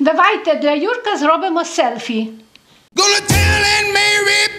Давайте для Юрка зробимо селфі. Gonna tell Aunt Mary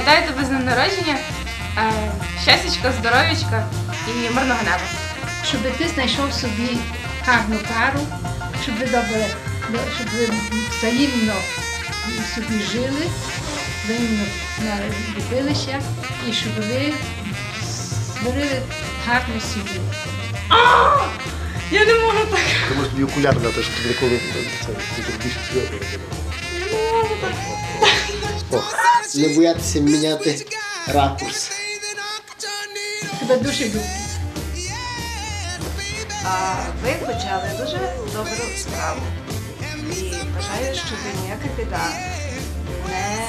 Вітаю тебе з днем народження. Е, Щастячка, здоров'ячка і мирного неба. Щоб ти знайшов собі гарну пару, щоб ви добре, щоб ви взаємно собі жили, взаємно любилися і щоб ви створили гарну сім'ю. Я не можу так. Ти можеш тобі окуляри дати, щоб тобі ніколи це ти більше серйозно О, Не боятися міняти ракурс. Тебе дуже люблю. А ви почали дуже добру справу. І бажаю, щоб ніяка біда не,